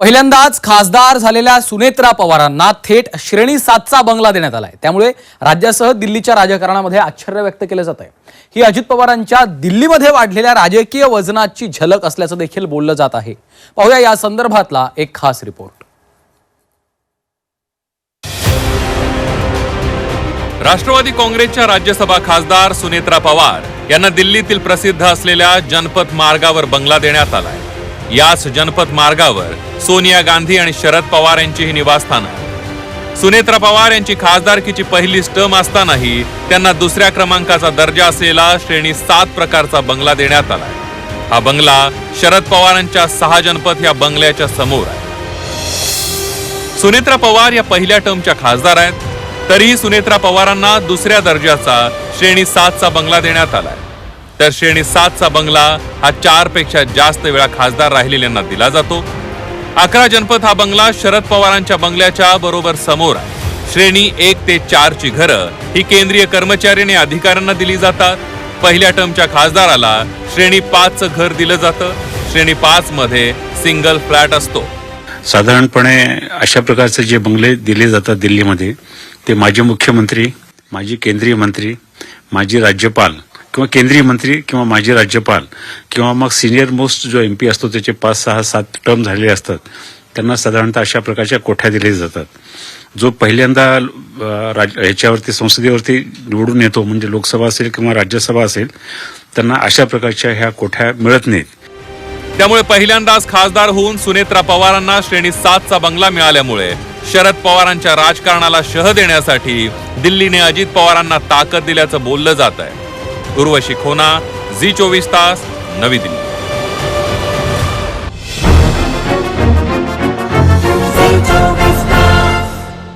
पहिल्यांदाच खासदार झालेल्या सुनेत्रा पवारांना थेट श्रेणी सातचा बंगला देण्यात आलाय. त्यामुळे राज्यासह दिल्लीच्या राजकारणामध्ये आश्चर्य व्यक्त केलं जात आहे. ही अजित पवारांच्या दिल्लीमध्ये वाढलेल्या राजकीय वजनाची झलक असल्याचं देखील बोललं जात आहे. पाहूया या संदर्भातला एक खास रिपोर्ट. राष्ट्रवादी काँग्रेसच्या राज्यसभा खासदार सुनेत्रा पवार यांना दिल्लीतील प्रसिद्ध असलेल्या जनपथ मार्गावर बंगला देण्यात आलाय. याच जनपद मार्गावर सोनिया गांधी आणि शरद पवार यांचीही निवासस्थान. सुनेत्रा पवार यांची खासदारकीची पहिली टर्म असतानाही त्यांना दुसऱ्या क्रमांकाचा दर्जा असलेला श्रेणी सात प्रकारचा बंगला देण्यात आलाय. हा बंगला शरद पवारांच्या सहा जनपद या बंगल्याच्या समोर आहे. सुनेत्रा पवार या पहिल्या टर्मच्या खासदार आहेत तरीही सुनेत्रा पवारांना दुसऱ्या दर्जाचा श्रेणी सातचा बंगला देण्यात आलाय. तर श्रेणी सातचा बंगला हा चारपेक्षा जास्त वेळा खासदार राहिलेल्यांना दिला जातो. अकरा जनपद हा बंगला शरद पवारांच्या बंगल्याच्या बरोबर समोर श्रेणी एक ते चारची घरं ही केंद्रीय कर्मचारी आणि अधिकाऱ्यांना दिली जातात. पहिल्या टर्मच्या खासदाराला श्रेणी पाचचं घर दिलं जातं. श्रेणी पाच मध्ये सिंगल फ्लॅट असतो. साधारणपणे अशा प्रकारचे जे बंगले दिले जातात दिल्लीमध्ये ते माजी मुख्यमंत्री माजी केंद्रीय मंत्री माजी राज्यपाल किंवा केंद्रीय मंत्री किंवा माजी राज्यपाल किंवा मग सिनियर मोस्ट जो एम पी असतो त्याचे पाच सहा सात टर्म झालेले असतात. त्यांना साधारणतः अशा प्रकारच्या कोठ्या दिल्या जातात. जो पहिल्यांदा राज ह्याच्यावरती संसदेवरती निवडून येतो म्हणजे लोकसभा असेल किंवा राज्यसभा असेल त्यांना अशा प्रकारच्या ह्या कोठ्या मिळत नाहीत. त्यामुळे पहिल्यांदाच खासदार होऊन सुनेत्रा पवारांना श्रेणी सातचा बंगला मिळाल्यामुळे शरद पवारांच्या राजकारणाला शह देण्यासाठी दिल्लीने अजित पवारांना ताकद दिल्याचं बोललं जात आहे उर्वशी खोना झी चोवीस तास नवी दिल्ली.